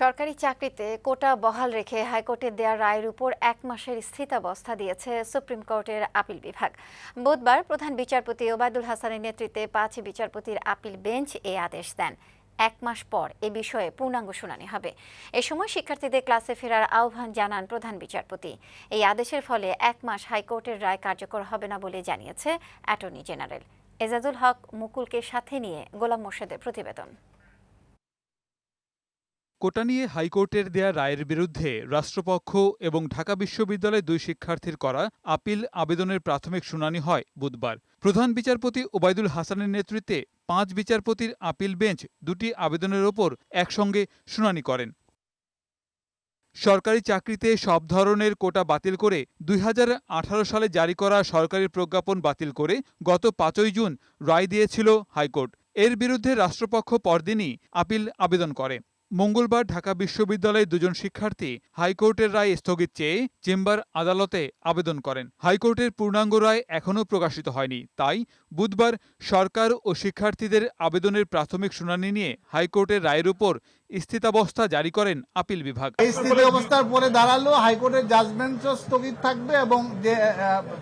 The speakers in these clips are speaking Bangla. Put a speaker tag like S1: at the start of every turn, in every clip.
S1: সরকারি চাকরিতে কোটা বহাল রেখে হাইকোর্টের দেয়া রায়ের উপর এক মাসের স্থিতাবস্থা দিয়েছে সুপ্রিম কোর্টের আপিল বিভাগ। বুধবার প্রধান বিচারপতি ওবায়দুল হাসানের নেতৃত্বে পাঁচ বিচারপতির আপিল বেঞ্চ এ আদেশ দেন। এক মাস পর এ বিষয়ে পূর্ণাঙ্গ শুনানি হবে। এ সময় শিক্ষার্থীদের ক্লাসে ফেরার আহ্বান জানান প্রধান বিচারপতি। এই আদেশের ফলে এক মাস হাইকোর্টের রায় কার্যকর হবে না বলে জানিয়েছে অ্যাটর্নি জেনারেল। এজাজুল হক মুকুলকে সাথে নিয়ে গোলাম মোর্শেদের প্রতিবেদন।
S2: কোটা নিয়ে হাইকোর্টের দেয়া রায়ের বিরুদ্ধে রাষ্ট্রপক্ষ এবং ঢাকা বিশ্ববিদ্যালয়ের দুই শিক্ষার্থীর করা আপিল আবেদনের প্রাথমিক শুনানি হয় বুধবার। প্রধান বিচারপতি ওবায়দুল হাসানের নেতৃত্বে পাঁচ বিচারপতির আপিল বেঞ্চ দুটি আবেদনের ওপর একসঙ্গে শুনানি করেন। সরকারি চাকরিতে সব ধরনের কোটা বাতিল করে দুই হাজার আঠারো সালে জারি করা সরকারি প্রজ্ঞাপন বাতিল করে গত পাঁচই জুন রায় দিয়েছিল হাইকোর্ট। এর বিরুদ্ধে রাষ্ট্রপক্ষ পরদিনই আপিল আবেদন করে। মঙ্গলবার ঢাকা বিশ্ববিদ্যালয়ের দুজন শিক্ষার্থী হাইকোর্টের রায় স্থগিত চেয়ে চেম্বার আদালতে আবেদন করেন। হাইকোর্টের পূর্ণাঙ্গ রায় এখনও প্রকাশিত হয়নি। তাই বুধবার সরকার ও শিক্ষার্থীদের আবেদনের প্রাথমিক শুনানি নিয়ে হাইকোর্টের রায়ের উপর স্থিতাবস্থা জারি করেন আপিল বিভাগ।
S3: এই স্থিতি অবস্থার পরে দাঁড়াল হাইকোর্টের জাজমেন্টও স্থগিত থাকবে এবং যে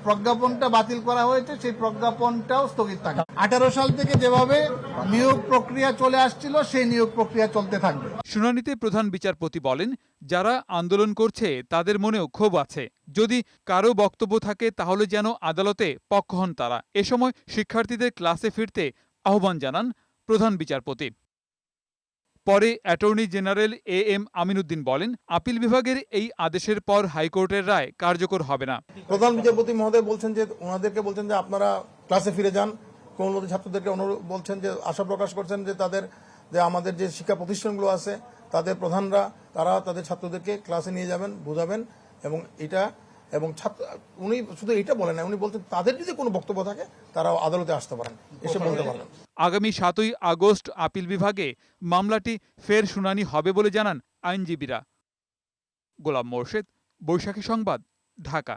S3: প্রজ্ঞাপনটা বাতিল করা হয়েছে সেই প্রজ্ঞাপনটাও স্থগিত থাকবে। আঠারো সাল থেকে যেভাবে নিয়োগ প্রক্রিয়া চলে আসছিল সেই নিয়োগ প্রক্রিয়া চলতে থাকবে।
S2: শুনানিতে প্রধান বিচারপতি বলেন যারা আন্দোলন করছে তাদের মনেও ক্ষোভ আছে। যদি কারও বক্তব্য থাকে তাহলে যেন আদালতে পক্ষ হন তারা। এ সময় শিক্ষার্থীদের ক্লাসে ফিরতে আহ্বান জানান প্রধান বিচারপতি। পরে attorney general A M Aminuddin বলেন, আপিল বিভাগের এই আদেশের পর হাইকোর্টের রায় কার্যকর হবে না।
S4: প্রধান বিচারপতি মহোদয় বলছেন যে, ওনাদেরকে বলছেন যে আপনারা ক্লাসে ফিরে যান। কোমলমতি ছাত্রদেরকে অনুরোধ বলছেন যে, আশা প্রকাশ করছেন যে, তাদের যে আমাদের যে শিক্ষা প্রতিষ্ঠানগুলো আছে, তাদের প্রধানরা, তারা তাদের ছাত্রদেরকে ক্লাসে নিয়ে যাবেন, বোঝাবেন এবং এটা এবং ছাত্র উনি শুধু এটা বলেন না উনি বলতেন তাদের যদি কোনো বক্তব্য থাকে তারা আদালতে আসতে পারেন। এসে বলতে পারেন
S2: আগামী সাতই আগস্ট আপিল বিভাগে মামলাটি ফের শুনানি হবে বলে জানান আইনজীবীরা। গোলাম মোর্শেদ বৈশাখী সংবাদ ঢাকা।